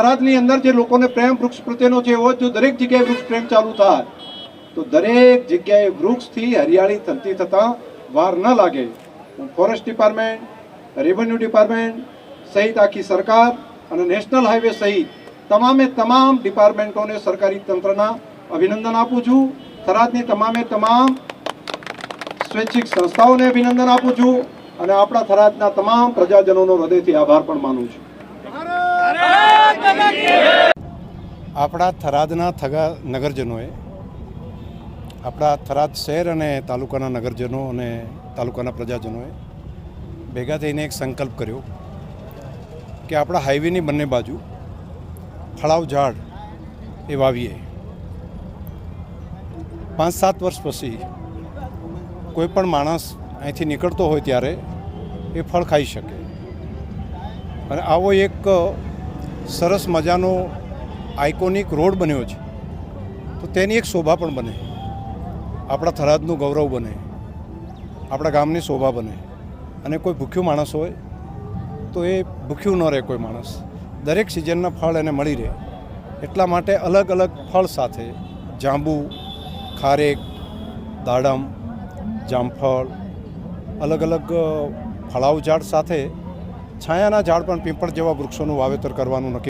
થરાદની અંદર જે લોકોને પ્રેમ વૃક્ષ પ્રત્યેનો છે એવો જો દરેક જગ્યાએ વૃક્ષ પ્રેમ ચાલુ થાય, તો દરેક જગ્યાએ વૃક્ષથી હરિયાળી થતી થતાં વાર ન લાગે. હું ફોરેસ્ટ ડિપાર્ટમેન્ટ રેવન્યુ ડિપાર્ટમેન્ટ સહિત આખી સરકાર અને નેશનલ હાઈવે સહિત તમામે તમામ ડિપાર્ટમેન્ટોને સરકારી તંત્રના અભિનંદન આપું છું. થરાદની તમામે તમામ સ્વૈચ્છિક સંસ્થાઓને અભિનંદન આપું છું અને આપણા થરાદના તમામ પ્રજાજનોનો હૃદયથી આભાર પણ માનું છું. આપણા થરાદના થગા નગરજનોએ, આપણા થરાદ શહેર અને તાલુકાના નગરજનો અને તાલુકાના પ્રજાજનોએ ભેગા થઈને એક સંકલ્પ કર્યો કે આપણા હાઈવેની બંને બાજુ ફળાવ ઝાડ એ વાવીએ. પાંચ સાત વર્ષ પછી કોઈ પણ માણસ અહીંથી નીકળતો હોય ત્યારે એ ફળ ખાઈ શકે. અને આવો એક સરસ મજાનો આઇકોનિક રોડ બન્યો છે. તો તેની એક શોભા પણ બને. આપણા થરાદનું ગૌરવ બને. આપણા ગામની શોભા બને. અને કોઈ ભૂખ્યું માણસ હોય, તો એ ભૂખ્યું ન રહે કોઈ માણસ. દરેક સિઝનના ફળ એને મળી રહે. એટલા માટે અલગ અલગ ફળ સાથે જાંબુ, ખારેક, દાડમ, જામફળ, અલગ અલગ ફળાવ ઝાડ સાથે છાયાના ઝાડ પણ પીપળ જેવા વૃક્ષોનું વાવેતર કરવાનું નક્કી